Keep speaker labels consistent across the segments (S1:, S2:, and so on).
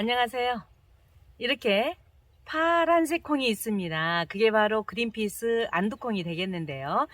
S1: 안녕하세요. 이렇게 파란색 콩이 있습니다. 그게 바로 그린피스 안두콩이 되겠는데요.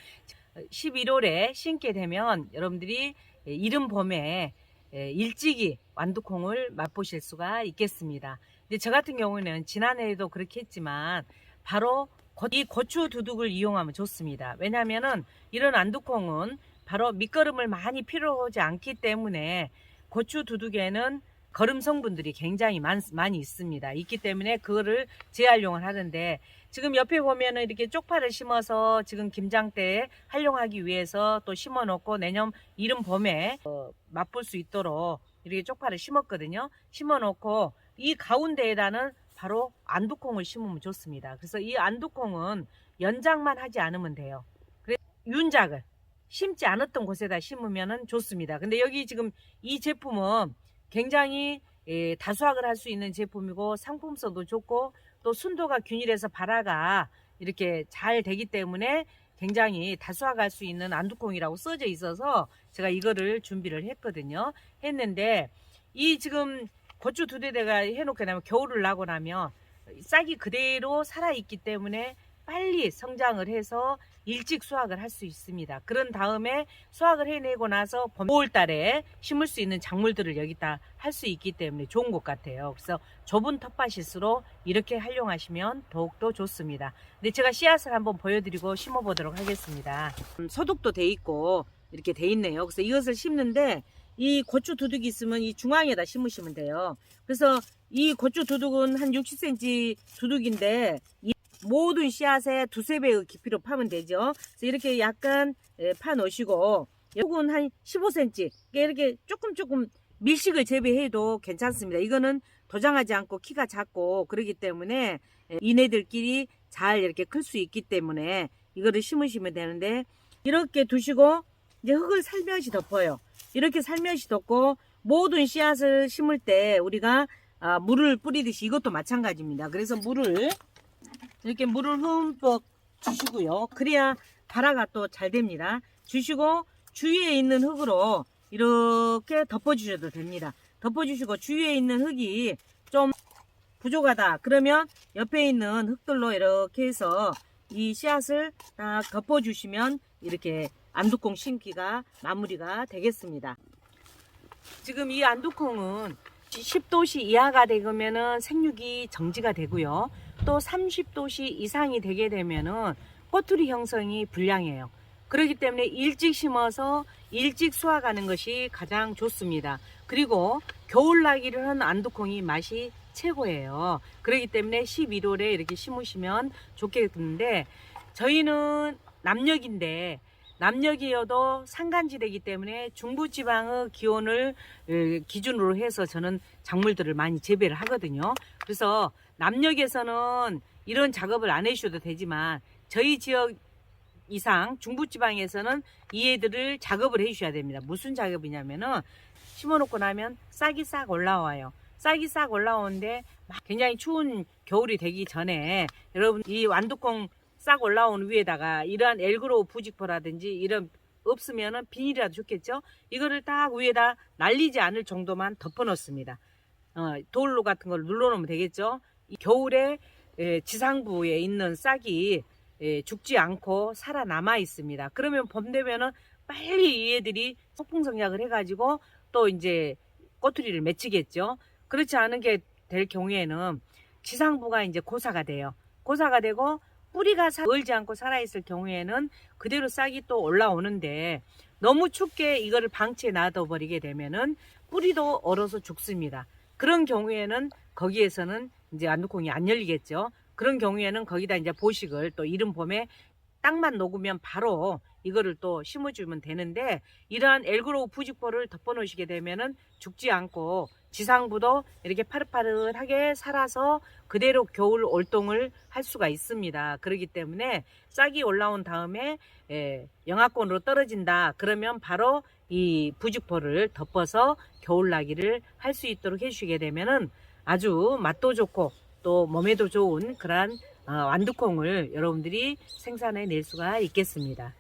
S1: 11월에 심게 되면 여러분들이 이른 봄에 일찍이 완두콩을 맛보실 수가 있겠습니다. 근데 저 같은 경우는 지난해에도 그렇게 했지만 바로 고- 이 고추 두둑을 이용하면 좋습니다. 왜냐하면은 이런 안두콩은 바로 밑거름을 많이 필요하지 않기 때문에 고추 두둑에는 거름 성분들이 굉장히 많, 많이 있습니다. 있기 때문에 그거를 재활용을 하는데 지금 옆에 보면은 이렇게 쪽파를 심어서 지금 김장 때 활용하기 위해서 또 심어 놓고 내년 이른 봄에 어, 맛볼 수 있도록 이렇게 쪽파를 심었거든요. 심어 놓고 이 가운데에다는 바로 안두콩을 심으면 좋습니다. 그래서 이 안두콩은 연장만 하지 않으면 돼요. 그래 윤작을 심지 않았던 곳에다 심으면 좋습니다. 근데 여기 지금 이 제품은 굉장히 예, 다수확을 할 수 있는 제품이고 상품성도 좋고 또 순도가 균일해서 발화가 이렇게 잘 되기 때문에 굉장히 다수확할 수 있는 안두콩이라고 써져 있어서 제가 이거를 준비를 했거든요. 했는데 이 지금 고추 두 대대가 해놓게 나면 겨울을 나고 나면 싹이 그대로 살아있기 때문에 빨리 성장을 해서 일찍 수확을 할 수 있습니다. 그런 다음에 수확을 해내고 나서 봄, 5월 달에 심을 수 있는 작물들을 여기다 할 수 있기 때문에 좋은 것 같아요. 그래서 좁은 텃밭일수록 이렇게 활용하시면 더욱더 좋습니다. 근데 제가 씨앗을 한번 보여드리고 심어보도록 하겠습니다. 음, 소독도 돼 있고 이렇게 돼 있네요. 그래서 이것을 심는데 이 고추 두둑이 있으면 이 중앙에다 심으시면 돼요. 그래서 이 고추 두둑은 한 60cm 두둑인데 이 모든 씨앗에 두세 배의 깊이로 파면 되죠. 그래서 이렇게 약간 예, 파 놓으시고 요건 한 15cm 이렇게 조금 조금 밀식을 재배해도 괜찮습니다. 이거는 도장하지 않고 키가 작고 그러기 때문에 예, 이네들끼리 잘 이렇게 클 수 있기 때문에 이거를 심으시면 되는데 이렇게 두시고 이제 흙을 살며시 덮어요. 이렇게 살며시 덮고 모든 씨앗을 심을 때 우리가 아, 물을 뿌리듯이 이것도 마찬가지입니다. 그래서 물을 이렇게 물을 흠뻑 주시고요. 그래야 발화가 또 잘 됩니다. 주시고 주위에 있는 흙으로 이렇게 덮어주셔도 됩니다. 덮어주시고 주위에 있는 흙이 좀 부족하다. 그러면 옆에 있는 흙들로 이렇게 해서 이 씨앗을 딱 덮어주시면 이렇게 안두콩 심기가 마무리가 되겠습니다. 지금 이 안두콩은 10도씨 이하가 되면은 생육이 정지가 되고요. 또 30도씨 이상이 되게 되면은 꼬투리 형성이 불량해요. 그렇기 때문에 일찍 심어서 일찍 수확하는 것이 가장 좋습니다. 그리고 겨울 나기를 한 안두콩이 맛이 최고예요. 그렇기 때문에 11월에 이렇게 심으시면 좋겠는데 저희는 남녘인데 남녘이어도 산간지대이기 때문에 중부지방의 기온을 에, 기준으로 해서 저는 작물들을 많이 재배를 하거든요. 그래서 남녘에서는 이런 작업을 안 해주셔도 되지만 저희 지역 이상 중부지방에서는 이 애들을 작업을 해주셔야 됩니다. 무슨 작업이냐면은 심어놓고 나면 싹이 싹 올라와요. 싹이 싹 올라오는데 막 굉장히 추운 겨울이 되기 전에 여러분 이 완두콩 싹 올라온 위에다가 이러한 엘그로우 부직포라든지 이런 없으면은 비닐이라도 좋겠죠. 이거를 딱 위에다 날리지 않을 정도만 덮어 놓습니다. 어, 돌로 같은 걸 눌러 놓으면 되겠죠. 이 겨울에 예, 지상부에 있는 싹이 예, 죽지 않고 살아남아 있습니다. 그러면 봄 되면은 빨리 이 애들이 폭풍성약을 해가지고 또 이제 꼬투리를 맺히겠죠. 그렇지 않은 게 될 경우에는 지상부가 이제 고사가 돼요. 고사가 되고 뿌리가 사, 얼지 않고 살아있을 경우에는 그대로 싹이 또 올라오는데 너무 춥게 이거를 방치해 놔둬버리게 되면은 뿌리도 얼어서 죽습니다. 그런 경우에는 거기에서는 이제 안두콩이 안 열리겠죠. 그런 경우에는 거기다 이제 보식을 또 이른 봄에 땅만 녹으면 바로 이거를 또 심어주면 되는데 이러한 엘그로우 부직포를 덮어놓으시게 되면은 죽지 않고 지상부도 이렇게 파릇파릇하게 살아서 그대로 겨울 올동을 할 수가 있습니다. 그렇기 때문에 싹이 올라온 다음에 예, 영하권으로 떨어진다. 그러면 바로 이 부직포를 덮어서 겨울나기를 할 수 있도록 해주시게 되면은 아주 맛도 좋고 또 몸에도 좋은 그러한 어, 완두콩을 여러분들이 생산해 낼 수가 있겠습니다.